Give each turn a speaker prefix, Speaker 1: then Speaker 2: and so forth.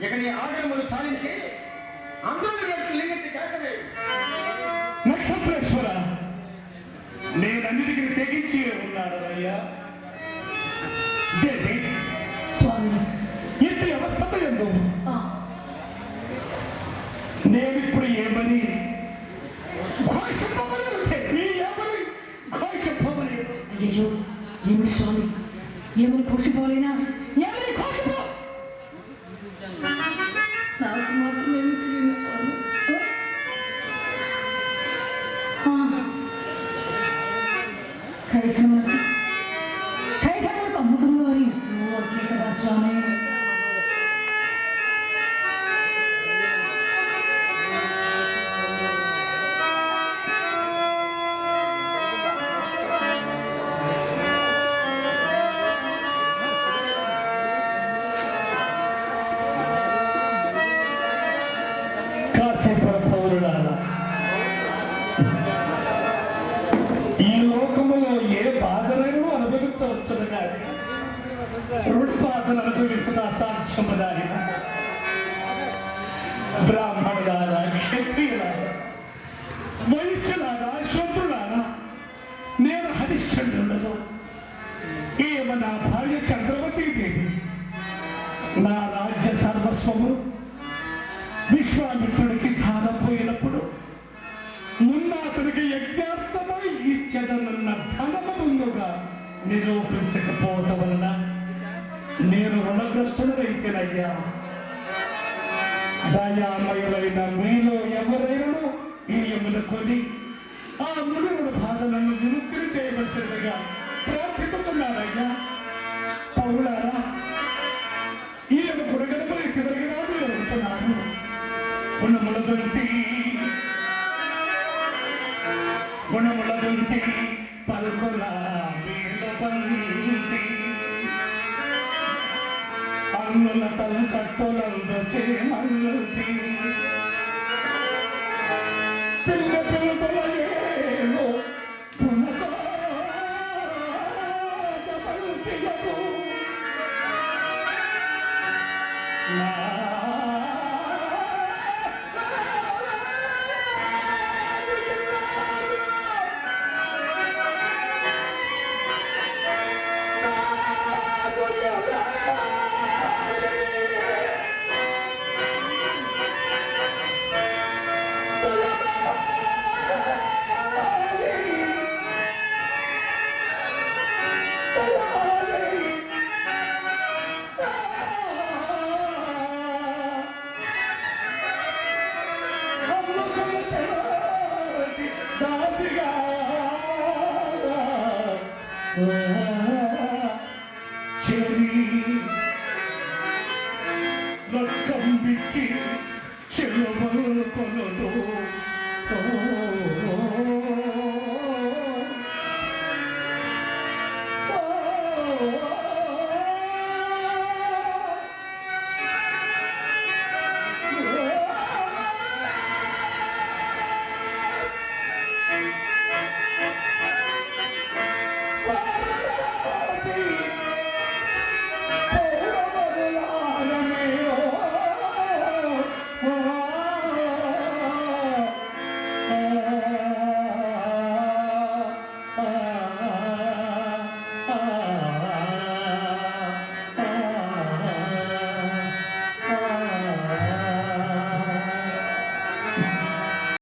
Speaker 1: ఆయుధములు చాలించి అందరూ లింగెత్తి కేకవే
Speaker 2: నక్షత్రేశ్వర నేనన్నిటికీ తెగించి ఉన్నాను అయ్యా. దేవి
Speaker 3: స్వామి.
Speaker 2: ఇంటి అవస్థత ఎందు? నేనిప్పుడు ఏమని? నీ
Speaker 3: అయ్యో ఏమి స్వామి? ఏమని పోషిపోలేనా ఏమని
Speaker 2: అనుభవించవచ్చును కానీ అనుభవించిన అసాధ్యము బ్రాహ్మణులారా క్షత్రియులారా వైశ్యులారా శూద్రులారా నేను హరిశ్చంద్రులను ఈమె నా భార్య దేవి? నా రాజ్య సర్వస్వము విశ్వామిత్రుడికి ముందు అతనికి యజ్ఞార్థమై ఇచ్చదనున్న ధనము నిరూపించకపోవటం వలన నేను రుణగ్రస్తుడైతేనయ్యా. దయామయులైన మీలో ఎవరైనా ఈ ఎమ్మెను కొని ఆ మునుగుడు బాధలను విముక్తి చేయవలసిందిగా ప్రార్థిస్తున్నారయ్యా. పౌరులారా ఈయన గుడగడపై తిరిగినా మీరు ఉంటున్నారు గుణముల దొరికి గుణముల దొరికి పలుకుల మీద బంతి అన్నుల తలు కట్టులందు చేమల్లుతి పిల్ల పిల్లల ఏమో పునకా పలుకియము రక్తం పిచ్చి చెరువులు Thank you.